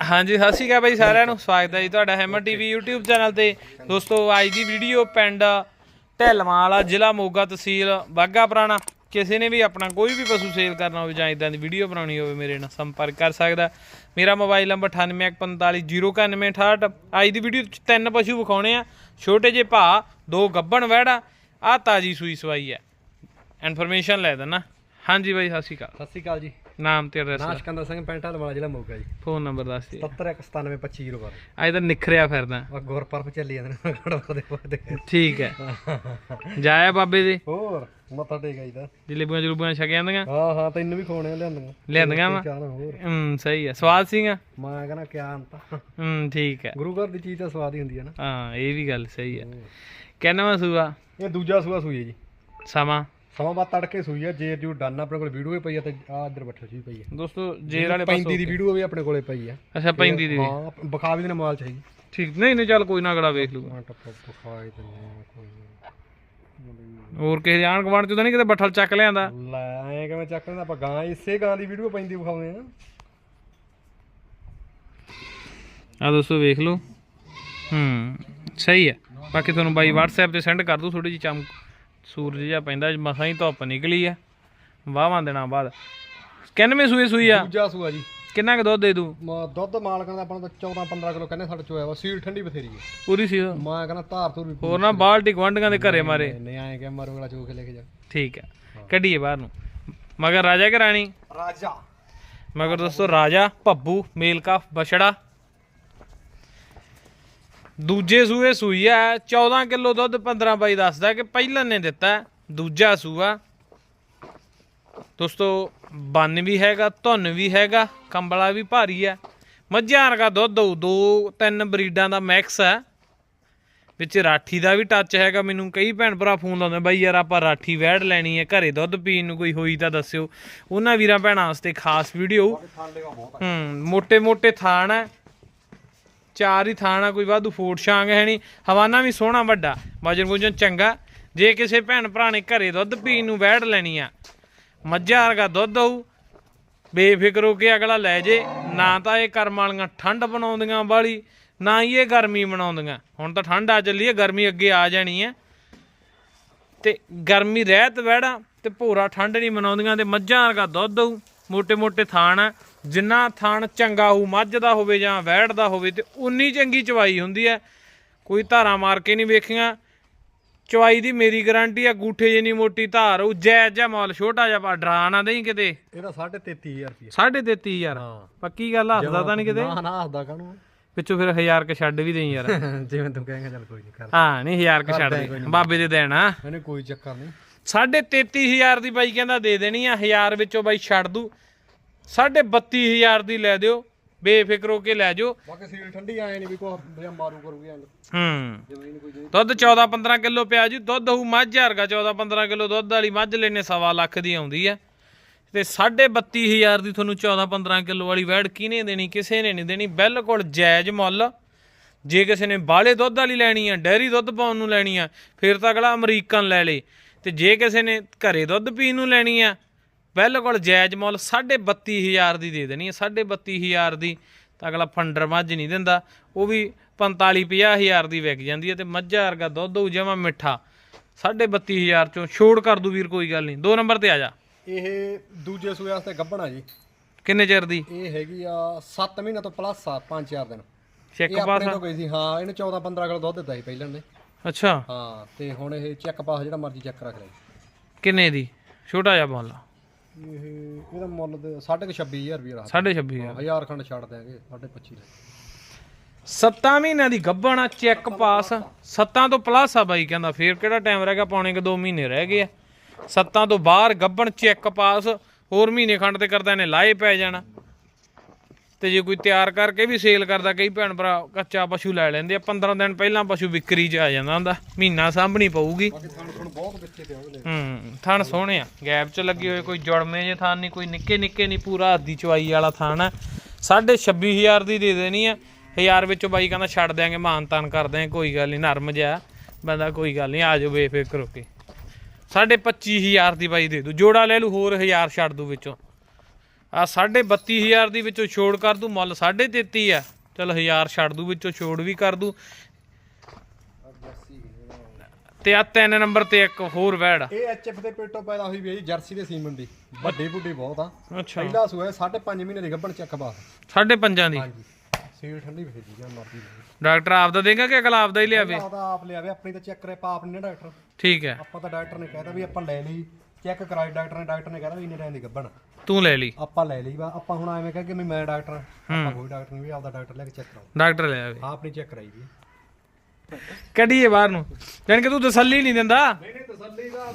ਹਾਂਜੀ ਸਤਿ ਸ਼੍ਰੀ ਅਕਾਲ ਬਾਈ ਸਾਰਿਆਂ ਨੂੰ। ਸਵਾਗਤ ਹੈ ਜੀ ਤੁਹਾਡਾ ਹੈਮਰ ਟੀਵੀ YouTube ਚੈਨਲ ਤੇ। ਦੋਸਤੋ ਅੱਜ ਦੀ ਵੀਡੀਓ ਪਿੰਡ ਢਿਲਵਾਂ ਵਾਲਾ ਜ਼ਿਲ੍ਹਾ ਮੋਗਾ ਤਹਿਸੀਲ ਬਾਗਾ ਪੁਰਾਣਾ। ਕਿਸੇ ਨੇ ਵੀ ਆਪਣਾ ਕੋਈ ਵੀ ਪਸ਼ੂ ਸੇਲ ਕਰਨਾ ਹੋਵੇ ਜਾਂ ਇਦਾਂ ਦੀ ਵੀਡੀਓ ਬਣਾਉਣੀ ਹੋਵੇ ਮੇਰੇ ਨਾਲ ਸੰਪਰਕ ਕਰ ਸਕਦਾ ਮੇਰਾ ਮੋਬਾਈਲ ਨੰਬਰ 9845099868 ਅੱਜ ਦੀ ਵੀਡੀਓ ਚ ਤਿੰਨ ਪਸ਼ੂ ਵਿਖਾਉਣੇ ਆ। ਛੋਟੇ ਜਿਹੇ ਭਾ ਦੋ ਗੱਬਣ ਵਹਿੜਾ ਆ ਤਾਜੀ ਸੂਈ ਸਵਾਈ ਹੈ। ਇਨਫੋਰਮੇਸ਼ਨ ਲੈ ਦੇਣਾ। ਹਾਂਜੀ ਬਾਈ ਸਤਿ ਸ਼੍ਰੀ ਅਕਾਲ। ਸਤਿ ਸ਼੍ਰੀ ਅਕਾਲ ਜੀ। ਨਾਮ ਤੇ ਐਡਰੈਸ ਨਾਮ ਸਿਕੰਦਰ ਸਿੰਘ ਪਿੰਡ ਵਾਲਾ ਜ਼ਿਲ੍ਹਾ ਮੋਗਾ ਜੀ। ਫੋਨ ਨੰਬਰ ਦੱਸ ਦਿਓ 719725 ਬਾਰੇ। ਅੱਜ ਤਾਂ ਨਿਖਰਿਆ ਫਿਰਦਾ। ਆ ਗੁਰਪਰਫ ਚੱਲੀ ਜਾਂਦੇ ਨੇ ਖੜਵਾ ਦੇ ਪੋਦੇ ਠੀਕ ਹੈ। ਜਾਇਆ ਬਾਬੇ ਦੇ। ਹੋਰ ਮੱਥਾ ਟੇਕ ਆਈਦਾ ਜਲੇਬੀਆਂ ਜਲੂਬੀਆਂ ਛਕ ਜਾਂਦੀਆਂ ਹਾਂ ਹਾਂ ਤੈਨੂੰ ਵੀ ਖੋਣੇ ਲਿਆਂਦੀਆਂ। ਲਿਆਂਦੀਆਂ ਵਾ? ਹੂੰ ਸਹੀ ਹੈ ਸਵਾਦ ਸੀਗਾ? ਮੈਂ ਕਹਿੰਦਾ ਕਿਆ ਅੰਤ ਹੂੰ ਠੀਕ ਹੈ। ਗੁਰੂ ਘਰ ਦੀ ਚੀਜ਼ ਤਾਂ ਸਵਾਦ ਹੀ ਹੁੰਦੀ ਹੈ ਨਾ। ਹਾਂ ਇਹ ਵੀ ਗੱਲ ਸਹੀ ਹੈ ਕਹਿਣਾ ਸੂਆ? ਇਹ ਦੂਜਾ ਸੂਆ ਸੂਈ ਜੀ। ਸਮਾਂ? ਸਮਾਂ ਬਾਅਦ ਤੜਕੇ ਸੂਈ ਹੈ ਜੇ ਜੂ ਡਨ ਆਪਣੇ ਕੋਲ ਵੀਡੀਓ ਵੀ ਪਈ ਹੈ ਤੇ ਆ ਇੱਧਰ ਬੱਠਲ ਜੀ ਪਈ ਹੈ ਦੋਸਤੋ ਜੇਰ ਵਾਲੇ ਪੈਂਦੀ ਪਾਸੋਂ ਦੀ ਵੀਡੀਓ ਵੀ ਆਪਣੇ ਕੋਲੇ ਪਈ ਹੈ ਅੱਛਾ ਪੈਂਦੀ ਦੀ। ਹਾਂ ਬਖਾ ਵੀ ਦੇ ਮੋਬਾਈਲ ਚ ਹੈਗੀ ਠੀਕ ਨਹੀਂ ਨਹੀਂ ਚੱਲ ਕੋਈ ਨਾ ਅਗਲਾ ਵੇਖ ਲੂਗਾ ਬਖਾਈ ਤੇ ਕੋਈ। ਹੋਰ ਕਿਸੇ ਆਣ ਗਵਾਂਡ ਚ ਤਾਂ ਨਹੀਂ ਕਿਤੇ ਬੱਠਲ ਚੱਕ ਲਿਆਂਦਾ? ਲੈ ਐਂ ਕਿਵੇਂ ਚੱਕ ਲੈਂਦਾ ਆਪਾਂ? ਗਾਂ ਇਸੇ ਗਾਂ ਦੀ ਵੀਡੀਓ ਪੈਂਦੀ ਵਿਖਾਉਂਦੇ ਆ। ਆ ਦੋਸਤੋ ਵੇਖ ਲਓ। ਹੂੰ ਸਹੀ ਹੈ ਬਾਕੀ ਤੁਹਾਨੂੰ ਬਾਈ WhatsApp ਤੇ ਸੈਂਡ ਕਰ ਦੂੰ ਥੋੜੀ ਜਿਹੀ ਚਮਕ। ਸੂਰਜ ਜਿਹਾ ਪੈਂਦਾ ਮਸਾਂ ਹੀ ਧੁੱਪ ਨਿਕਲੀ ਆ। ਵਾਹਵਾਂ ਦਿਨਾਂ ਬਾਅਦ। ਕਿੰਨਵੇਂ ਸੂਏ ਸੂਈ ਆ? ਦੂਜਾ ਸੂਆ ਜੀ। ਕਿੰਨਾ ਕੁ ਦੁੱਧ ਦੇ ਦੂ ਮ- ਦੁੱਧ ਮਾਲਕਾਂ ਦਾ ਆਪਾਂ ਨੂੰ ਤਾਂ 14 15 ਕਿਲੋ ਕਹਿੰਦੇ ਸਾਡੇ ਚੋਇਆ ਵਾ। ਸੀਲ ਠੰਡੀ ਬਥੇਰੀ ਹੈ ਪੂਰੀ ਸੀ। ਮੈਂ ਕਹਿੰਦਾ ਧਾਰ ਧੂਰ ਵੀ ਹੋਰ ਨਾ ਬਾਲਟੀ ਗਵਾਂਢੀਆਂ ਦੇ ਘਰੇ ਮਾਰੇ। ਨਹੀਂ ਆਏ ਕਿ ਮਾਰੂ ਵਾਲਾ ਚੋ ਕੇ ਲੈ ਕੇ ਜਾ। ਠੀਕ ਹੈ। ਕੱਢੀਏ ਬਾਹਰ ਨੂੰ। ਮਗਰ ਰਾਜਾ ਕਿ ਰਾਣੀ? ਰਾਜਾ। ਮਗਰ ਦੋਸਤੋ ਰਾਜਾ ਭੱਬੂ ਮੇਲਕਾ ਬਛੜਾ। ਦੂਜੇ ਸੂਏ ਸੂਈ ਆ 14 ਕਿਲੋ ਦੁੱਧ 15 ਬਾਈ ਦੱਸਦਾ ਕਿ ਪਹਿਲਾਂ ਨੇ ਦਿੱਤਾ ਦੂਜਾ ਸੂਆ। ਦੋਸਤੋ ਬੰਨ ਵੀ ਹੈਗਾ ਧੁੰਨ ਵੀ ਹੈਗਾ ਕੰਬਲਾ ਵੀ ਭਾਰੀ ਹੈ ਮੱਝਾਂ ਵਰਗਾ ਦੁੱਧ ਉਹ ਦੋ ਤਿੰਨ ਬਰੀਡਾਂ ਦਾ ਮੈਕਸ ਹੈ ਵਿੱਚ ਰਾਠੀ ਦਾ ਵੀ ਟੱਚ ਹੈਗਾ ਮੈਨੂੰ ਕਈ ਭੈਣ ਭਰਾ ਫੋਨ ਲਾਉਂਦੇ ਬਾਈ ਯਾਰ ਆਪਾਂ ਰਾਠੀ ਵੈੜ ਲੈਣੀ ਹੈ ਘਰੇ ਦੁੱਧ ਪੀਣ ਨੂੰ ਕੋਈ ਹੋਈ ਤਾਂ ਦੱਸਿਓ। ਉਹਨਾਂ ਵੀਰਾਂ ਭੈਣਾਂ ਵਾਸਤੇ ਖਾਸ ਵੀਡੀਓ ਹੂੰ ਮੋٹے ਮੋٹے ਥਾਣ ਹੈ ਚਾਰ ਹੀ ਥਾਣਾ, ਕੋਈ ਵਾਧੂ ਫੂਟ ਛਾਂਗ ਹੈ ਨਹੀਂ। ਹਵਾਨਾ ਵੀ ਸੋਹਣਾ ਵੱਡਾ, ਵਜਨ ਵੁਜਨ ਚੰਗਾ। ਜੇ ਕਿਸੇ ਭੈਣ ਭਰਾ ਨੇ ਘਰੇ ਦੁੱਧ ਪੀਣ ਨੂੰ ਵਹਿੜ ਲੈਣੀ ਆ, ਮੱਝਾਂ ਵਰਗਾ ਦੁੱਧ ਹੋਊ ਬੇਫਿਕਰ ਹੋ ਕੇ ਅਗਲਾ ਲੈ ਜੇ। ਨਾ ਤਾਂ ਇਹ ਕਰਮ ਵਾਲੀਆਂ ਠੰਡ ਬਣਾਉਂਦੀਆਂ ਵਾਲੀ, ਨਾ ਹੀ ਇਹ ਗਰਮੀ ਬਣਾਉਂਦੀਆਂ। ਹੁਣ ਤਾਂ ਠੰਡ ਆ ਚੱਲੀ ਹੈ ਗਰਮੀ ਅੱਗੇ ਆ ਜਾਣੀ ਹੈ ਤੇ ਗਰਮੀ ਰਹਿਤ ਵਹਿੜਾ ਤੇ ਭੋਰਾ ਠੰਡ ਨਹੀਂ ਮਨਾਉਂਦੀਆਂ, ਤੇ ਮੱਝਾਂ ਵਰਗਾ ਦੁੱਧ ਹੋਊ ਮੋٹے ਮੋٹے ਥਾਣ ਆ। ਜਿੰਨਾ ਥਾਣ ਚੰਗਾ ਹੋਊ ਮੱਝ ਦਾ ਹੋਵੇ ਜਾਂ ਵਹਿੜ ਦਾ ਹੋਵੇ ਤੇ ਉਨੀ ਚੰਗੀ ਚਵਾਈ ਹੁੰਦੀ ਹੈ। ਕੋਈ ਧਾਰਾਂ ਮਾਰ ਕੇ ਨਹੀਂ ਵੇਖੀਆਂ। ਚਵਾਈ ਦੀ ਮੇਰੀ ਗਾਰੰਟੀ ਆ ਗੂਠੇ ਜਿੰਨੀ ਮੋਟੀ ਧਾਰ ਹੋਊ ਜੈ ਜੈ ਮਾਲ ਛੋਟਾ ਜਿਹਾ ਡਰਾ ਨਾ ਦੇਈ ਕਿਤੇ। ਇਹਦਾ 33000 ਰੁਪਏ ਸਾਢੇ ਤੇਤੀ ਯਾਰ ਹਾਂ। ਪੱਕੀ ਗੱਲ ਆ, ਹੱਸਦਾ ਤਾਂ ਨਹੀਂ ਕਿਤੇ? ਨਾ ਨਾ ਹੱਸਦਾ ਕਾਹਨੂੰ? ਪਿੱਛੋਂ ਫਿਰ 1000 ਕ ਛੱਡ ਵੀ ਦੇਈ ਯਾਰ। ਜਿਵੇਂ ਤੂੰ ਕਹੇਂਗਾ ਚੱਲ ਕੋਈ ਨਹੀਂ ਕਰ। ਹਾਂ ਨਹੀਂ 1000 ਕ ਛੱਡ ਦੇ ਬਾਬੇ ਦੇ ਦੇਣਾ। ਇਹਨੇ ਕੋਈ ਚੱਕਰ ਨਹੀਂ। ਸਾਢੇ 33000 ਦੀ ਬਾਈ ਕਹਿੰਦਾ ਦੇ ਦੇਣੀ ਆ 1000 ਵਿੱਚੋਂ ਬਾਈ ਛੱਡ ਦੂ। 32000 ਦੀ ਲੈ ਦਿਓ ਬੇਫਿਕਰ ਹੋ ਕੇ ਲੈ ਜਾਓ। ਬਾਕੀ ਸੀਲ ਠੰਡੀ ਆਏ ਨਹੀਂ ਵੀ ਕੋ ਬਿਆ ਮਾਰੂ ਕਰੂਗੀ ਐਂ ਹੂੰ। ਦੁੱਧ 14 15 ਕਿਲੋ ਪਿਆ ਜੀ ਦੁੱਧ ਹੋਊ ਮੱਝ ਵਰਗਾ 14 15 ਕਿਲੋ ਦੁੱਧ ਵਾਲੀ ਮੱਝ ਲੈਣੇ ਸਵਾ ਲੱਖ ਦੀ ਆਉਂਦੀ ਆ। ਤੇ 32500 ਦੀ ਤੁਹਾਨੂੰ 14 15 ਕਿਲੋ ਵਾਲੀ ਵੈੜ ਕਿਹਨੇ ਦੇਣੀ ਕਿਸੇ ਨੇ ਨਹੀਂ ਦੇਣੀ ਬਿਲਕੁਲ ਜਾਇਜ਼ ਮੁੱਲ। ਜੇ ਕਿਸੇ ਨੇ ਬਾਲੇ ਦੁੱਧ ਵਾਲੀ ਲੈਣੀ ਆ ਡੈਰੀ ਦੁੱਧ ਪਾਉਣ ਨੂੰ ਲੈਣੀ ਆ ਫਿਰ ਤਾਂ ਅਗਲਾ ਅਮਰੀਕਨ ਲੈ ਲੇ। ਤੇ ਜੇ ਕਿਸੇ ਨੇ ਘਰੇ ਦੁੱਧ ਪੀਣ ਨੂੰ ਲੈਣੀ ਆ ਬਿਲਕੁਲ ਜਾਇਜ਼ ਮੁੱਲ 32000 ਦੀ ਦੇ ਦੇਣੀ ਆ 32000 ਦੀ। ਤਾਂ ਅਗਲਾ ਫੰਡਰ ਮੱਝ ਨਹੀਂ ਦਿੰਦਾ ਉਹ ਵੀ 45 50000 ਦੀ ਵਿਕ ਜਾਂਦੀ ਹੈ ਤੇ ਮੱਝਾਂ ਵਰਗਾ ਦੁੱਧ ਹੋਊ ਜਮਾ ਮਿੱਠਾ। 32000 ਚੋਂ ਛੋੜ ਕਰ ਦੂ ਵੀਰ ਕੋਈ ਗੱਲ ਨਹੀਂ। ਦੋ ਨੰਬਰ ਤੇ ਆ ਜਾ। ਇਹ ਦੂਜੇ ਸੂਏ ਵਾਸਤੇ ਗੱਭਣਾ ਜੀ। ਕਿੰਨੇ ਚਿਰ ਦੀ? ਇਹ ਹੈਗੀ ਆ 7 ਮਹੀਨਾ ਤੋਂ ਪਲੱਸ ਆ 5-4 ਦਿਨ। ਚੈੱਕ ਆਪਣੇ ਤੋਂ ਗਈ ਸੀ ਹਾਂ ਇਹਨੇ 14-15 ਕਿਲੋ ਦੁੱਧ ਦਿੱਤਾ ਸੀ ਪਹਿਲਾਂ ਨੇ ਅੱਛਾ। ਹਾਂ ਤੇ ਹੁਣ ਇਹ ਚੈੱਕ ਪਾਸ ਜਿਹੜਾ ਮਰਜ਼ੀ ਚੈੱਕ ਕਰਾ ਕਰੇ ਕਿੰਨੇ ਦੀ? ਛੋਟਾ ਜਿਹਾ ਮੁੱਲ ਇਹ ਇਹਦਾ ਮੁੱਲ ਤੇ 26000 ਰੁਪਏ ਰਾਤ 2.5 ਹਜ਼ਾਰ। ਖੰਡ ਛੱਡ ਦਿਆਂਗੇ 25 ਦਾ ਸੱਤਾਂ ਮਹੀਨਿਆਂ ਦੀ ਗੱਭਣ ਆ ਚੈੱਕ ਪਾਸ। ਸੱਤਾਂ ਤੋਂ ਪਲੱਸ ਆ ਬਾਈ ਕਹਿੰਦਾ ਫੇਰ ਕਿਹੜਾ ਟਾਈਮ ਰਹਿ ਗਿਆ ਪੌਣੇ ਕਿ 2 ਮਹੀਨੇ ਰਹਿ ਗਏ ਆ। ਸੱਤਾਂ ਤੋਂ ਬਾਹਰ ਗੱਭਣ ਚੈੱਕ ਪਾਸ। ਹੋਰ ਮਹੀਨੇ ਖੰਡ ਤੇ ਕਰਦਾ ਇਹਨੇ ਲਾਏ ਪੈ ਜਾਣਾ। ਤੇ ਜੇ ਕੋਈ ਤਿਆਰ ਕਰਕੇ ਵੀ ਸੇਲ ਕਰਦਾ ਕਈ ਭੈਣ ਭਰਾ ਕੱਚਾ ਪਸ਼ੂ ਲੈ ਲੈਂਦੇ ਆ 15 ਦਿਨ ਪਹਿਲਾਂ ਪਸ਼ੂ ਵਿਕਰੀ 'ਚ ਆ ਜਾਂਦਾ ਹੁੰਦਾ ਮਹੀਨਾ ਸਾਂਭਣੀ ਪਊਗੀ। ਹੂੰ ਥਣ ਸੋਹਣੇ ਆ ਗੈਪ 'ਚ ਲੱਗੇ ਹੋਏ ਕੋਈ ਜੁੜਵੇਂ ਜੇ ਥਾਨ ਨਹੀਂ ਕੋਈ ਨਿੱਕੇ ਨਿੱਕੇ ਨਹੀਂ ਪੂਰਾ ਹੱਦੀ ਚਵਾਈ ਵਾਲਾ ਥਾਨ ਆ। ਸਾਢੇ 26000 ਦੀ ਦੇ ਦੇਣੀ ਆ ਹਜ਼ਾਰ ਵਿੱਚੋਂ ਬਾਈ ਕਹਿੰਦਾ ਛੱਡ ਦਿਆਂਗੇ ਮਾਨ ਤਾਨ ਕਰ ਦਿਆਂਗੇ ਕੋਈ ਗੱਲ ਨਹੀਂ ਨਰਮ ਜਿਹਾ ਬੰਦਾ ਕੋਈ ਗੱਲ ਨਹੀਂ ਆ ਜਾਓ ਬੇਫਿਕਰ ਹੋ ਕੇ। ਸਾਢੇ 25000 ਦੀ ਬਾਈ ਦੇ ਦੂ ਜੋੜਾ ਲੈ ਲੂ ਹੋਰ 1000 ਛੱਡ ਦੂ ਵਿੱਚੋਂ। ਆ 32000 ਦੀ ਵਿੱਚੋਂ ਛੋੜ ਕਰ ਦੂ ਮੁੱਲ 33.5 ਆ। ਚਲ 1000 ਛੱਡ ਦੂ ਵਿੱਚੋਂ ਛੋੜ ਵੀ ਕਰ ਦੂ। ਤੇ ਆ ਤਿੰਨ ਨੰਬਰ ਤੇ ਇੱਕ ਹੋਰ ਵੈੜ ਆ। ਇਹ ਐਚਐਫ ਦੇ ਪੇਟੋਂ ਪੈਦਾ ਹੋਈ ਵੀ ਹੈ ਜੀ ਜਰਸੀ ਦੇ ਸੀਮਨ ਦੀ। ਵੱਡੀ ਬੁੱਢੀ ਬਹੁਤ ਆ। ਅੱਛਾ। ਪਹਿਲਾ ਸੂਆ 5.5 ਮਹੀਨੇ ਦੀ ਗੱਭਣ ਚੱਕ ਬਾਸ ਸਾਢੇ ਪੰਜਾਂ ਦੀ। ਹਾਂਜੀ। ਸੀਲ ਠੰਡੀ ਭੇਜੀ ਜਾਂ ਮਰਦੀ ਡਾਕਟਰ ਆਪਦਾ ਦੇਗਾ ਕਿ ਅਗਲਾ ਆਪਦਾ ਹੀ ਲਿਆਵੇ? ਆਪ ਲਿਆਵੇ ਆਪਣੀ ਤਾਂ ਚੈੱਕ ਕਰੇ ਪਾਪ ਨੇ ਡਾਕਟਰ। ਠੀਕ ਹੈ। ਆਪਾਂ ਤਾਂ ਡਾਕਟਰ ਨੇ ਕਹਿਤਾ ਵੀ ਆਪਾਂ ਲੈ ਲਈ। ਚੈੱਕ ਕਰਾਈ ਡਾਕਟਰ ਨੇ ਡਾਕਟਰ ਨੇ ਕਹਿਤਾ ਵੀ ਇੰਨੇ ਟਾਈਮ ਦੀ ਗੱਭਣ। ਤੂੰ ਲੈ ਲਈ। ਆਪਾਂ ਲੈ ਲਈ ਵਾ ਆਪਾਂ ਹੁਣ ਐਵੇਂ ਕਹਿ ਕੇ ਵੀ ਮੈਂ ਡਾਕਟਰ ਆਪਾਂ ਕੋਈ ਡਾਕਟਰ ਨਹੀਂ ਵੀ ਆਪਦਾ ਡਾਕਟਰ ਲੈ ਕੇ ਚੈੱਕ ਕਰਾਓ। ਡਾਕਟਰ ਲੈ ਆਵੇ। ਆਪ ਆਪਣੀ ਚੈੱਕ ਕਰਾਈ ਵੀ। ਕੱਢੀਏ ਬਾਹਰ ਨੂੰ। ਜਾਨ ਕਿ ਤੂੰ ਤਸੱਲੀ ਨਹੀਂ ਦਿੰਦਾ। ਨਹੀਂ ਨਹੀਂ ਤਸੱਲੀ ਦਾ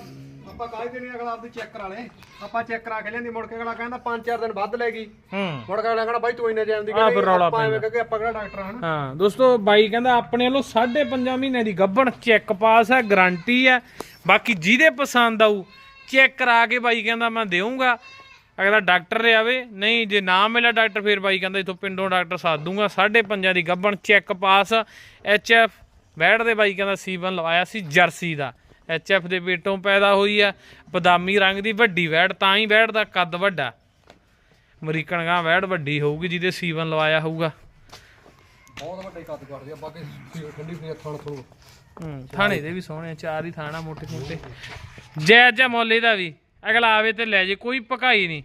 ਆਪਾਂ ਕਾਹ ਦੇਣੀ ਅਗਲਾ ਆਪਦੀ ਚੈੱਕ ਕਰਾ ਲੈ ਆਪਾਂ ਚੈੱਕ ਕਰਾ ਕੇ ਲਿਆਂਦੀ ਮੁੜ ਕੇ ਅਗਲਾ ਕਹਿੰਦਾ 5-4 ਦਿਨ ਵੱਧ ਲੈ ਗਈ। ਹੂੰ। ਮੁੜ ਕੇ ਅਗਲਾ ਕਹਿੰਦਾ ਬਾਈ ਤੂੰ ਇੰਨੇ ਟਾਈਮ ਦੀ ਰੌਲਾ ਆਪਾਂ ਐਵੇਂ ਕਹਿ ਕੇ ਆਪਾਂ ਕਿਹੜਾ ਡਾਕਟਰ ਆ ਹਨਾ? ਹਾਂ ਦੋਸਤੋ ਬਾਈ ਕਹਿੰਦਾ ਆਪਣੇ ਵੱਲੋਂ 5.5 ਮਹੀਨੇ ਦੀ ਗੱਭਣ ਚੈੱਕ ਪਾਸ ਹੈ ਗਾਰੰਟੀ ਹੈ। ਬਾਕੀ ਜਿਹਦੇ ਪਸੰਦ ਆਊ ਚੈੱਕ ਕਰਾ ਕੇ ਬਾਈ ਕਹਿੰਦਾ ਮੈਂ ਦੇਵਾਂਗਾ ਅਗਲਾ ਡਾਕਟਰ ਲਿਆਵੇ ਨਹੀਂ ਜੇ ਨਾ ਮਿਲਿਆ ਡਾਕਟਰ ਫਿਰ ਬਾਈ ਕਹਿੰਦਾ ਇਥੋਂ ਪਿੰਡੋਂ ਡਾਕਟਰ ਸਾਧ ਦੂੰਗਾ। 5.5 ਦੀ ਗੱਭਣ ਚੈੱਕ ਪਾਸ ਐਚ ਐਫ ਵੈੜ ਦੇ ਬਾਈ ਕਹਿੰਦਾ ਸੀਵਨ ਲਵਾਇਆ ਸੀ ਜਰਸੀ ਦਾ। ਐਚ ਐਫ ਦੇ ਪੇਟੋਂ ਪੈਦਾ ਹੋਈ ਆ ਬਦਾਮੀ ਰੰਗ ਦੀ ਵੱਡੀ ਵੈੜ ਤਾਂ ਹੀ ਵੈੜ ਦਾ ਕੱਦ ਵੱਡਾ। ਅਮਰੀਕਨ ਗਾਂ ਵੈੜ ਵੱਡੀ ਹੋਊਗੀ ਜਿਹਦੇ ਸੀਵਨ ਲਵਾਇਆ ਹੋਊਗਾ। ਬਹੁਤ ਵੱਡੇ ਕੱਦ ਕਰਦੇ ਆ ਬਾਕੀ ਠੰਡੀ ਫੇਰ ਥਣ ਥੂ ਹੂੰ ਥਾਣੇ ਦੇ ਵੀ ਸੋਹਣੇ ਚਾਰ ਹੀ ਥਾਣਾ ਮੋਟੇ ਮੋਟੇ ਜੈ ਜੈ ਮੌਲੇ ਦਾ ਵੀ। ਅਗਲਾ ਆਵੇ ਤੇ ਲੈ ਜੇ ਕੋਈ ਪਕਾਈ ਨਹੀਂ।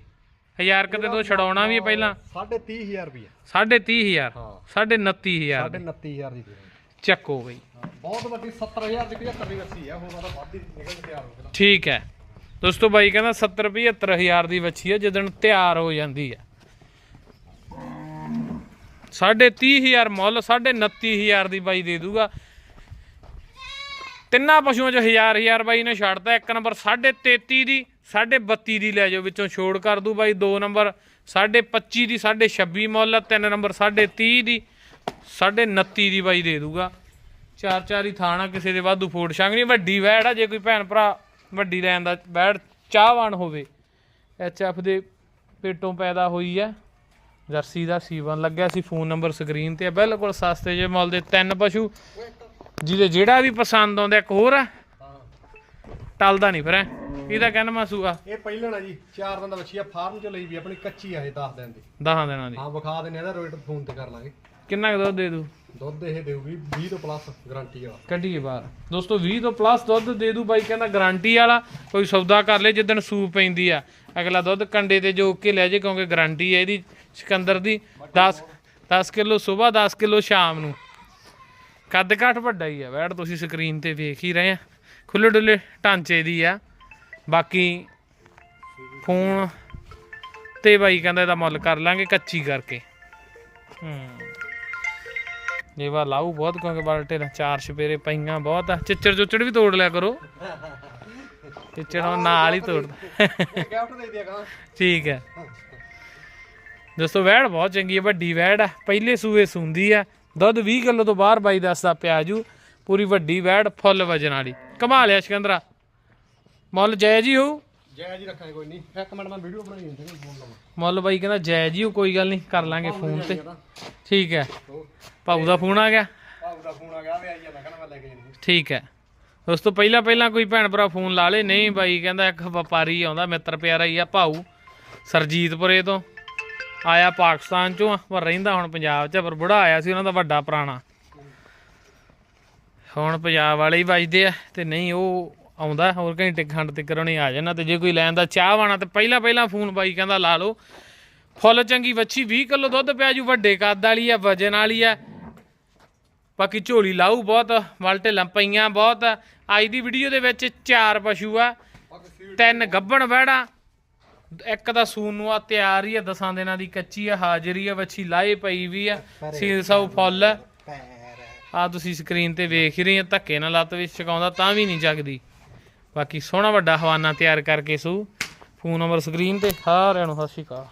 ਹਜ਼ਾਰ ਕਿਤੇ ਤੋਂ ਛਡਾਉਣਾ ਵੀ ਪਹਿਲਾਂ। 30000 ਰੁਪਏ ਸਾਢੇ ਤੀਹ ਹਜ਼ਾਰ। ਹਾਂ। ਸਾਢੇ 29000 29000 ਦੀ। ਦੇ ਚੱਕੋ ਬਈ। ਬਹੁਤ ਵੱਡੀ 70000 ਦੀ 75 ਦੀ ਵੱਸੀ ਆ ਹੋਰ ਤਾਂ ਵੱਧ ਹੀ ਨਿਕਲ ਤਿਆਰ ਹੋ ਗਿਆ ਠੀਕ ਹੈ। ਦੋਸਤੋ ਬਾਈ ਕਹਿੰਦਾ 70 75000 ਦੀ ਵੱਛੀ ਹੈ ਜਦੋਂ ਤਿਆਰ ਹੋ ਜਾਂਦੀ ਹੈ ਸਾਢੇ ਤੀਹ ਹਜ਼ਾਰ ਮੁੱਲ ਸਾਢੇ 29000 ਦੀ ਬਾਈ ਦੇ ਦੂਗਾ। ਤਿੰਨਾਂ ਪਸ਼ੂਆਂ ਚ ਹਜ਼ਾਰ ਹਜ਼ਾਰ ਬਾਈ ਨੇ ਛੱਡਤਾ ਇੱਕ ਨੰਬਰ ਸਾਢੇ 33 ਦੀ ਸਾਢੇ 32 ਦੀ ਲੈ ਜਾਓ ਵਿੱਚੋਂ ਛੋੜ ਕਰ ਦੂ ਬਾਈ ਦੋ ਨੰਬਰ ਸਾਢੇ 25 ਦੀ ਸਾਢੇ 26 ਮੁੱਲ ਆ, ਤਿੰਨ ਨੰਬਰ ਸਾਢੇ 30 ਦੀ ਸਾਢੇ 29 ਦੀ ਬਾਈ ਦੇ ਦੂਗਾ ਚਾਰ ਚਾਰ ਹੀ ਥਾਣਾ ਕਿਸੇ ਦੇ ਵਾਧੂ ਫੋੜ ਛੰਗ ਨਹੀਂ ਵੱਡੀ ਵੈੜ ਆ ਜੇ ਕੋਈ ਭੈਣ ਭਰਾ ਵੱਡੀ ਲੈਣ ਦਾ ਵੈੜ ਚਾਹਵਾਨ ਹੋਵੇ ਐਚ ਐਫ ਦੇ ਪੇਟੋਂ ਪੈਦਾ ਹੋਈ ਹੈ ਜਰਸੀ ਦਾ ਸੀਵਨ ਲੱਗਿਆ ਸੀ ਫੋਨ ਨੰਬਰ ਸਕਰੀਨ ਤੇ ਆ ਬਿਲਕੁਲ ਸਸਤੇ ਜਿਹੇ ਮੁੱਲ ਦੇ ਤਿੰਨ ਪਸ਼ੂ। ਜਿਹਦੇ ਜਿਹੜਾ ਵੀ ਪਸੰਦ ਆਉਂਦਾ ਇੱਕ ਹੋਰ ਆ। ਟਲਦਾ ਨਹੀਂ ਫਿਰ ਐਂ। ਇਹਦਾ ਕਹਿਣਾ ਮਾਸੂਆ ਇਹ ਪਹਿਲਾਂ ਨਾ ਜੀ ਚਾਰ ਦਿਨ ਦਾ ਬੱਚੀ ਆ ਫਾਰਮ ਚ ਲਈ ਵੀ ਆਪਣੀ ਕੱਚੀ ਆ ਇਹ 10 ਦਿਨ ਦੀ। ਦਹਾਂ ਦਿਨਾਂ ਦੀ। ਹਾਂ ਵਿਖਾ ਦਿੰਨੇ ਇਹਦਾ ਰੇਟ ਫੋਨ ਤੇ ਕਰ ਲਾਂਗੇ। ਕਿੰਨਾ ਕੁ ਦੁੱਧ ਦੇ ਦੂ? ਦੁੱਧ ਇਹ ਦੇਊਗੀ 20 ਤੋਂ ਪਲੱਸ ਗਾਰੰਟੀ ਵਾਲਾ। ਕੱਢੀਏ ਬਾਹਰ। ਦੋਸਤੋ 20 ਤੋਂ ਪਲੱਸ ਦੁੱਧ ਦੇ ਦੂ ਬਾਈ ਕਹਿੰਦਾ ਗਾਰੰਟੀ ਵਾਲਾ ਕੋਈ ਸੌਦਾ ਕਰ ਲੇ ਜਿੱਦਣ ਸੂਪ ਪੈਂਦੀ ਆ। ਅਗਲਾ ਦੁੱਧ ਕੰਡੇ ਤੇ ਜੋ ਕੇ ਲੈ ਜੇ ਕਿਉਂਕਿ ਗਾਰੰਟੀ ਹੈ ਇਹਦੀ ਸਿਕੰਦਰ ਦੀ। 10 10 ਕਿਲੋ ਸਵੇਰ 10 ਕਿਲੋ ਸ਼ਾਮ ਨੂੰ। ਕੱਦ ਕਾਠ ਵੱਡਾ ਹੀ ਆ। ਵੈੜ ਤੁਸੀਂ ਸਕਰੀਨ ਤੇ ਵੇਖ ਹੀ ਰਹੇ ਆ। ਖੁੱਲੇ ਡੁੱਲੇ ਢਾਂਚੇ ਦੀ ਆ। ਬਾਕੀ ਫੋਨ ਤੇ ਬਾਈ ਕਹਿੰਦਾ ਇਹਦਾ ਮੁੱਲ ਕਰ ਲਾਂਗੇ ਕੱਚੀ ਕਰਕੇ। ਹੂੰ। ਇਹ ਵਾ ਲਾਊ ਬਹੁਤ ਕਿਉਂਕਿ ਬਾਲਟੇ ਨਾਲ ਚਾਰ ਛਪੇਰੇ ਪਈਆਂ ਬਹੁਤ ਆ। ਚਿੱਚੜ ਚੁੱਚੜ ਵੀ ਤੋੜ ਲਿਆ ਕਰੋ। ਚਿੱਚੜ ਹੁਣ ਨਾਲ ਹੀ ਤੋੜ ਠੀਕ ਹੈ ਦੋਸਤੋ ਵੈੜ ਬਹੁਤ ਚੰਗੀ ਹੈ ਵੱਡੀ ਵੈੜ ਆ। ਪਹਿਲੇ ਸੂਏ ਸੁੰਦੀ ਆ। ਦੁੱਧ 20 ਕਿਲੋ ਤੋਂ ਬਾਹਰ ਬਾਈ ਦੱਸਦਾ ਪਿਆਜੂ ਪੂਰੀ ਵੱਡੀ ਵੈੜ ਫੁੱਲ ਵਜਨ ਵਾਲੀ। ਕਮਾ ਲਿਆ ਸਿਕੰਦਰਾ। ਮੁੱਲ ਜਾਇਜ਼ ਹੀ ਹੋਊ। ਜੈ ਜੀ ਰੱਖਾਂਗੇ ਕੋਈ ਨਹੀਂ ਇੱਕ ਮਿੰਟ ਮੈਂ ਵੀਡੀਓ ਬਣਾਈ ਜਾਂਦੇ ਫੋਨ ਲਾਵਾਂ ਮੁੱਲ ਬਾਈ ਕਹਿੰਦਾ ਜਾਇਜ਼ ਹੀ ਹੋਊ ਕੋਈ ਗੱਲ ਨਹੀਂ ਕਰ ਲਾਂਗੇ ਫੋਨ ਤੇ। ਠੀਕ ਹੈ। ਭਾਊ ਦਾ ਫੋਨ ਆ ਗਿਆ। ਭਾਉ ਦਾ ਫੋਨ ਆ ਗਿਆ ਵੀ ਆਈ ਜਾਂਦਾ ਕਹਿੰਦਾ ਮੈਂ ਲੈ ਕੇ ਜਾਣੀ ਠੀਕ ਹੈ। ਦੋਸਤੋ ਪਹਿਲਾਂ ਪਹਿਲਾਂ ਕੋਈ ਭੈਣ ਭਰਾ ਫੋਨ ਲਾ ਲੇ। ਨਹੀਂ ਬਾਈ ਕਹਿੰਦਾ ਇੱਕ ਵਪਾਰੀ ਆਉਂਦਾ ਮਿੱਤਰ ਪਿਆਰਾ ਹੀ ਆ ਭਾਊ ਸਰਜੀਤਪੁਰੇ ਤੋਂ। ਆਇਆ ਪਾਕਿਸਤਾਨ ਚੋਂ ਆ, ਪਰ ਰਹਿੰਦਾ ਹੁਣ ਪੰਜਾਬ 'ਚ ਪਰ ਬੁੜਾ ਆਇਆ ਸੀ ਉਹਨਾਂ ਦਾ ਵੱਡਾ ਪੁਰਾਣਾ। ਹੁਣ ਪੰਜਾਬ ਵਾਲੇ ਹੀ ਵੱਜਦੇ ਆ ਤੇ ਨਹੀਂ ਉਹ ਆਉਂਦਾ ਹੋਰ ਘੰਟੇ ਖੰਡ ਤੇ ਕਰੋਣੀ ਆ ਜਾਣਾ ਤੇ ਜੇ ਕੋਈ ਲੈਣ ਦਾ ਚਾਹ ਵਾਣਾ ਤੇ ਪਹਿਲਾਂ ਪਹਿਲਾਂ ਫੋਨ ਬਾਈ ਕਹਿੰਦਾ ਲਾ ਲਓ। ਫੁੱਲ ਚੰਗੀ ਵੱਛੀ 20 ਕਿਲੋ ਦੁੱਧ ਪਿਆ ਜੂ ਵੱਡੇ ਕੱਦ ਵਾਲੀ ਆ ਵਜਨ ਵਾਲੀ ਆ। ਬਾਕੀ ਝੋਲੀ ਲਾਊ ਬਹੁਤ ਵਲਟੇ ਲੰਪਈਆਂ ਬਹੁਤ। ਅੱਜ ਦੀ ਵੀਡੀਓ ਦੇ ਵਿੱਚ ਚਾਰ ਪਸ਼ੂ ਆ ਤਿੰਨ ਗੱਬਣ ਵਹਿੜਾ ਇੱਕ ਦਾ ਸੂਨ ਨੂੰ ਆ ਤਿਆਰ ਹੀ ਆ ਦਸਾਂ ਦਿਨਾਂ ਦੀ ਕੱਚੀ ਆ ਹਾਜ਼ਰੀ ਆ ਵੱਛੀ ਲਾਏ ਪਈ ਵੀ ਆ ਸੀਲ ਸੌ ਫੁੱਲ ਆ। ਤੁਸੀਂ ਸਕਰੀਨ ਤੇ ਵੇਖ ਹੀ ਰਹੇ ਆ ਧੱਕੇ ਨਾਲ ਲੱਤ ਵਿੱਚ ਛਕਾਉਂਦਾ ਤਾਂ ਵੀ ਨਹੀਂ ਜਗਦੀ। ਬਾਕੀ ਸੋਹਣਾ ਵੱਡਾ ਹਵਾਨਾ ਤਿਆਰ ਕਰਕੇ ਸੂ। ਫੋਨ ਨੰਬਰ ਸਕਰੀਨ ਤੇ ਸਾਰਿਆਂ ਨੂੰ ਸਤਿ ਸ਼੍ਰੀ ਅਕਾਲ।